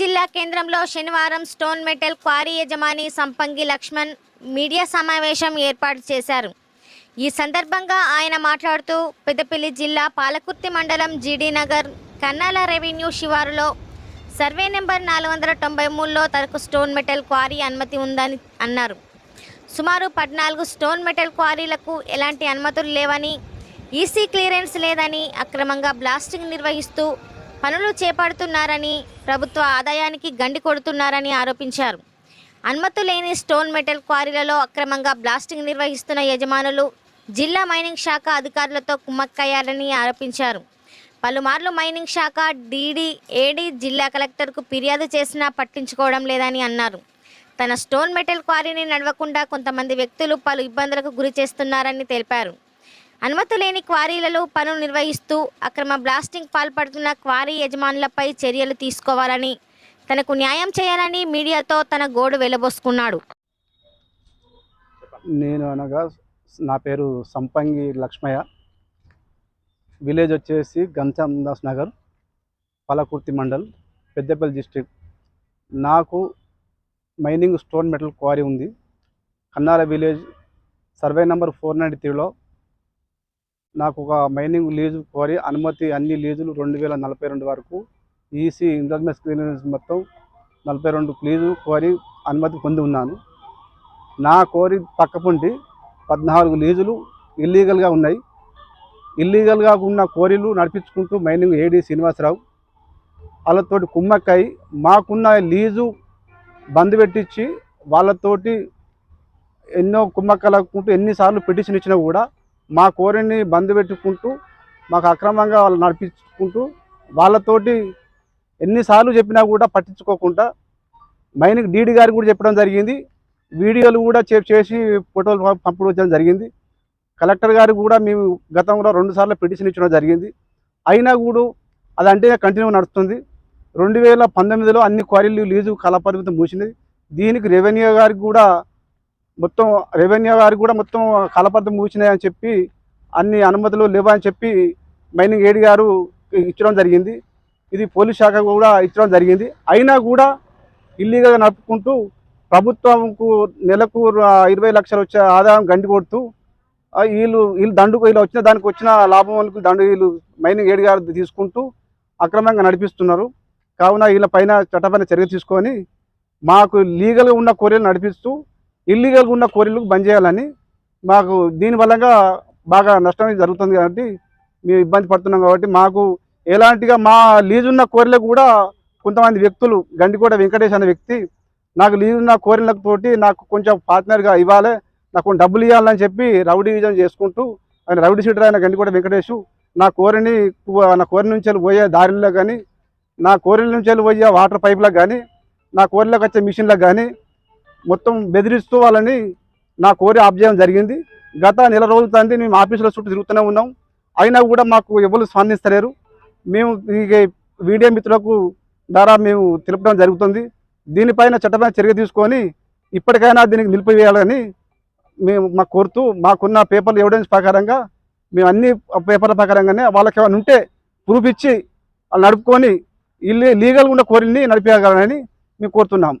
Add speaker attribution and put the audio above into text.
Speaker 1: జిల్లా కేంద్రంలో శనివారం స్టోన్ మెటల్ క్వారీ యజమాని సంపంగి లక్ష్మణ్ మీడియా సమావేశం ఏర్పాటు చేశారు. ఈ సందర్భంగా ఆయన మాట్లాడుతూ పెద్దపల్లి జిల్లా పాలకుర్తి మండలం G D Nagar Kannala revenue శివారులో సర్వే నెంబర్ నాలుగు వందల తొంభై మూడులో తనకు స్టోన్ మెటల్ క్వారీ అనుమతి ఉందని అన్నారు. సుమారు పద్నాలుగు స్టోన్ మెటల్ క్వారీలకు ఎలాంటి అనుమతులు లేవని ఈసీ క్లియరెన్స్ లేదని అక్రమంగా బ్లాస్టింగ్ నిర్వహిస్తూ పనులు చేపడుతున్నారని ప్రభుత్వ ఆదాయానికి గండి కొడుతున్నారని ఆరోపించారు. అనుమతి లేని స్టోన్ మెటల్ క్వారీలలో అక్రమంగా బ్లాస్టింగ్ నిర్వహిస్తున్న యజమానులు జిల్లా మైనింగ్ శాఖ అధికారులతో కుమ్మక్కయ్యారని ఆరోపించారు. పలుమార్లు మైనింగ్ శాఖ డీడీ ఏడీ జిల్లా కలెక్టర్కు ఫిర్యాదు చేసినా పట్టించుకోవడం లేదని అన్నారు. తన స్టోన్ మెటల్ క్వారీని నడవకుండా కొంతమంది వ్యక్తులు పలు ఇబ్బందులకు గురి చేస్తున్నారని తెలిపారు. అనుమతి లేని క్వారీలలో పనులు నిర్వహిస్తూ అక్రమ బ్లాస్టింగ్ పాల్పడుతున్న క్వారీ యజమానులపై చర్యలు తీసుకోవాలని తనకు న్యాయం చేయాలని మీడియాతో తన గోడు వెలబోసుకున్నాడు.
Speaker 2: నేను అనగా నా పేరు సంపంగి లక్ష్మయ్య. విలేజ్ వచ్చేసి గంచందాస్ నగర్ పలకుర్తి మండల్ పెద్దపల్లి డిస్ట్రిక్ట్. నాకు మైనింగ్ స్టోన్ మెటల్ క్వారీ ఉంది. Kannala village survey number four ninety త్రీలో నాకు ఒక మైనింగ్ లీజు కోరి అనుమతి అన్ని లీజులు రెండు వేల నలభై రెండు వరకు ఈసీ ఇంటర్నెట్ క్లియరెన్స్ మొత్తం నలభై రెండు లీజు కోరి అనుమతి పొంది ఉన్నాను. నా కోరి పక్కపుండి పద్నాలుగు లీజులు ఇల్లీగల్గా ఉన్నాయి. ఇల్లీగల్గా ఉన్న కోరీలు నడిపించుకుంటూ మైనింగ్ ఏడి శ్రీనివాసరావు వాళ్ళతోటి కుమ్మక్కై మాకున్న లీజు బంద్ పెట్టించి వాళ్ళతోటి ఎన్నో కుమ్మక్కలకుంటూ ఎన్నిసార్లు పిటిషన్ ఇచ్చినా కూడా మా కోరిని బంద్ పెట్టుకుంటూ మాకు అక్రమంగా వాళ్ళు నడిపించుకుంటూ వాళ్ళతోటి ఎన్నిసార్లు చెప్పినా కూడా పట్టించుకోకుండా మైనకి డీడీ గారికి కూడా చెప్పడం జరిగింది. వీడియోలు కూడా చే- చేసి ఫోటోలు పం- పంపించడం జరిగింది. కలెక్టర్ గారికి కూడా మేము గతంలో రెండుసార్లు పిటిషన్ ఇచ్చడం జరిగింది. అయినా కూడా అది అంటే కంటిన్యూ నడుస్తుంది. రెండు వేల పంతొమ్మిదిలో అన్ని క్వారీలు లీజు కళాపరిమితం మూసింది దీనికి రెవెన్యూ గారికి కూడా మొత్తం రెవెన్యూ గారికి కూడా మొత్తం కలపద్దం మూసినాయని చెప్పి అన్ని అనుమతులు లేవని చెప్పి మైనింగ్ ఏడి గారు ఇచ్చడం జరిగింది. ఇది పోలీస్ శాఖ కూడా ఇచ్చడం జరిగింది. అయినా కూడా ఇల్లీగల్గా నడుపుకుంటూ ప్రభుత్వంకు నెలకు ఇరవై లక్షలు వచ్చే ఆదాయం గండి కొడుతూ వీళ్ళు వీళ్ళు దండుకు వీళ్ళు వచ్చిన దానికి వచ్చిన లాభం వాళ్ళకి దండు వీళ్ళు మైనింగ్ ఏడు గారు తీసుకుంటూ అక్రమంగా నడిపిస్తున్నారు. కావున వీళ్ళ పైన చట్టపైన చర్య తీసుకొని మాకు లీగల్గా ఉన్న కోరీలు నడిపిస్తూ ఇల్లీగల్గా ఉన్న కోరీలకు బంద్ చేయాలని మాకు దీని వల్లగా బాగా నష్టం జరుగుతుంది కాబట్టి మేము ఇబ్బంది పడుతున్నాం కాబట్టి మాకు ఎలాంటిగా మా లీజు ఉన్న కోరిలకు కూడా కొంతమంది వ్యక్తులు గండికోట వెంకటేష్ అనే వ్యక్తి నాకు లీజు ఉన్న తోటి నాకు కొంచెం పార్ట్నర్గా ఇవ్వాలి నాకు కొంచెం డబ్బులు ఇవ్వాలని చెప్పి రౌడీ విజయం చేసుకుంటూ ఆయన రౌడీ సీటర్ అయిన గండికోట వెంకటేష్ నా కోరిని నా కోరి నుంచి వెళ్ళి పోయే దారిలో కానీ నా కోరిల నుంచి వెళ్ళి పోయే వాటర్ పైప్లకు కానీ నా కోరిలోకి వచ్చే మిషన్లకు కానీ మొత్తం బెదిరిస్తూ వాళ్ళని నా కోరి ఆఫ్ చేయడం జరిగింది. గత నెల రోజుల తండ్రి మేము ఆఫీసులో చుట్టూ తిరుగుతూనే ఉన్నాం. అయినా కూడా మాకు ఎవరు స్పందిస్తలేరు. మేము ఈ వీడియో మిత్రులకు ద్వారా మేము తెలపడం జరుగుతుంది. దీనిపైన చట్టపైన చర్య తీసుకొని ఇప్పటికైనా దీనికి నిలిపివేయాలని మేము మాకు కోరుతూ మాకున్న పేపర్లు ఎవిడెన్స్ ప్రకారంగా మేము అన్ని పేపర్ల ప్రకారంగానే వాళ్ళకి ఏమైనా ఉంటే ప్రూఫ్ ఇచ్చి నడుపుకొని ఇల్లు లీగల్గా ఉన్న కోరిని నడిపేయగలనని మేము కోరుతున్నాం.